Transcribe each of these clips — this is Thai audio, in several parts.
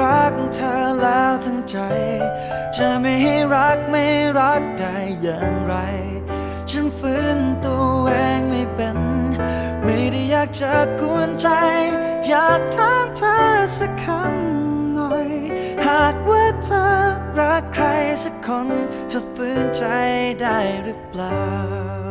รักเธอแล้วทั้งใจ จะไม่ให้รักไม่รักได้อย่างไร ฉันฝืนตัวเองไม่เป็น ไม่ได้อยากจะกวนใจ อยากถามเธอสักคำหน่อย หากว่าเธอรักใครสักคนเธอฝืนใจได้หรือเปล่า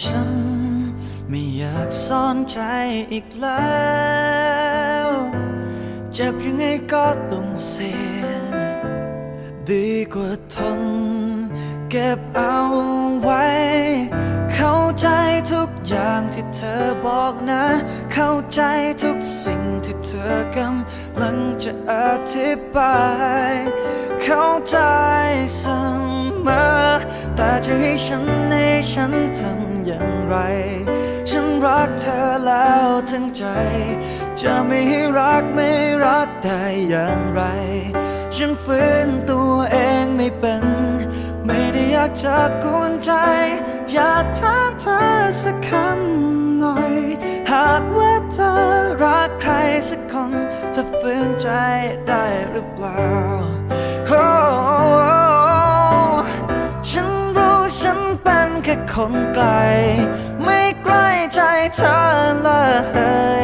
ฉันไม่อยากซ่อนใจอีกแล้ว เจ็บยังไงก็ต้องเสีย ดีกว่าทนเก็บเอาไว้ เข้าใจทุกอย่างที่เธอบอกนะ เข้าใจทุกสิ่งที่เธอกำลังจะอธิบาย เข้าใจเส มอแต่จะให้ฉันให้ฉันทำอย่างไร ฉันรักเธอแล้วทั้งใจ จะไม่ให้รักไม่รักได้อย่างไร ฉันฝืนตัวเองไม่เป็น ไม่ได้อยากจะกวนใจ อยากถามเธอสักคำหน่อย หากว่าเธอรักใครสักคนเธอฝืนใจได้หรือเปล่า ค่คนไกล ไม่ใกล้ใจเธอเลย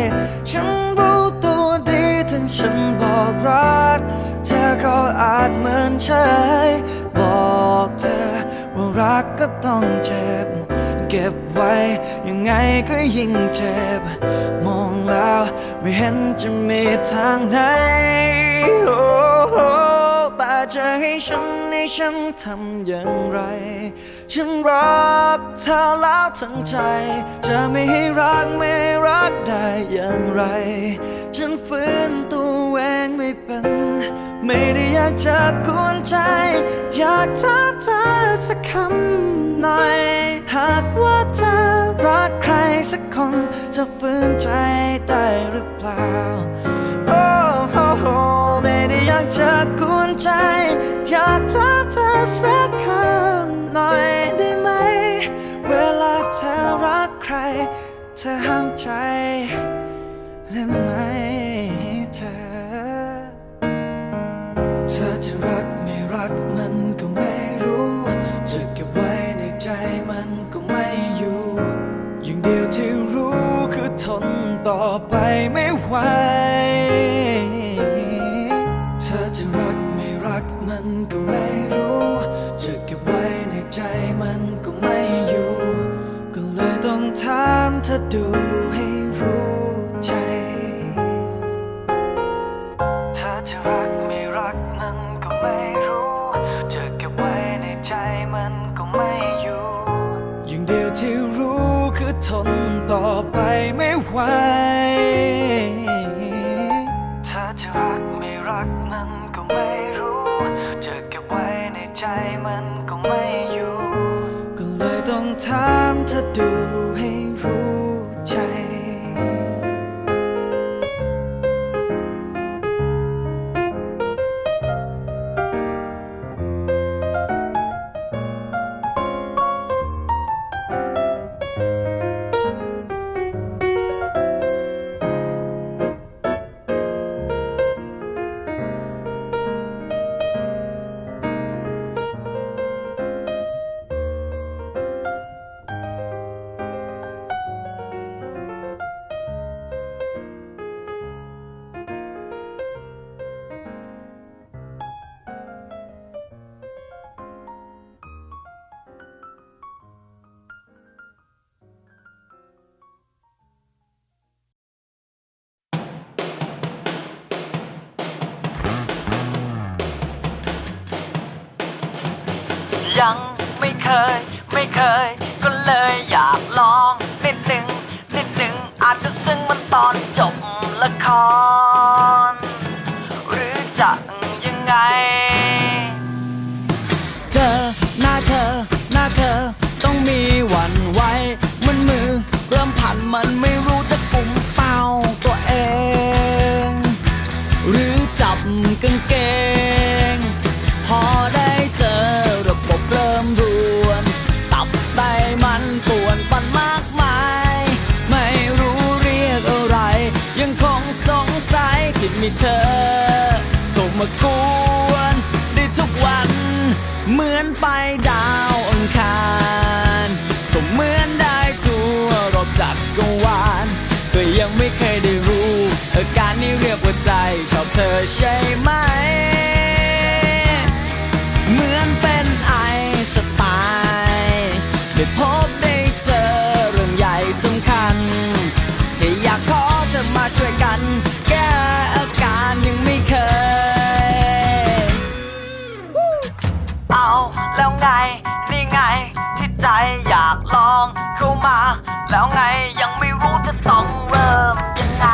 ฉันรู้ตัวดีถึงฉันบอกรัก เธอก็อาจเหมือนเฉยบอกเธอว่ารักก็ต้องเจ็บ เก็บไว้ ยังไงก็ยิ่งเจ็บ มองแล้วไม่เห็นจะมีทางไหน จะให้ฉันให้ฉันทำอย่างไร ฉันรักเธอแล้วทั้งใจ จะไม่ให้รักไม่รักได้อย่างไร ฉันฝืนตัวเองไม่เป็น ไม่ได้อยากจะกวนใจ อยากถามเธอสักคำหน่อย หากว่าเธอรักใครสักคนเธอฝืนใจได้หรือเปล่า จะกวนใจ อยากถามเธอสักคำหน่อยได้ไหม เวลาเธอรักใคร เธอห้ามใจได้ไหมเธอ เธอจะรักไม่รักมันก็ไม่ ก็ไม่รู้ จะเก็บไว้ในใจมันก็ไม่อยู่ ก็เลยต้องถามเธอดูให้รู้ใจ เธอจะรักไม่รักมันก็ไม่รู้ จะเก็บไว้ในใจมันก็ไม่อยู่ อย่างเดียวที่รู้คือทนต่อไปไม่ไหว มันก็ไม่อยู่ ก็เลยต้องถามเธอดูให้รู้ ยังไม่เคย ไม่เคย ก็เลยอยากลองนิดหนึ่งนิดหนึ่งอาจจะซึ้งมันตอนจบละคร หรือจะยังไง เธอหน้าเธอหน้าเธอต้องมีหวันไหวมันมือเริ่มพันมันไม่ ที่มีเธอเข้ามากวนได้ทุกวัน เหมือนไปดาวอังคารก็เหมือนได้ทั่วรอบจักรวาลก็ยังไม่เคยได้รู้อาการนี้เรียกว่าใจชอบเธอใช่ไหม เหมือนเป็นไอสไตล์ได้พบได้เจอเรื่องใหญ่สำคัญแค่อยากขอเธอมาช่วยกัน นี่ไงที่ใจอยากลองเข้ามา แล้วไงยังไม่รู้จะต้องเริ่มยังไง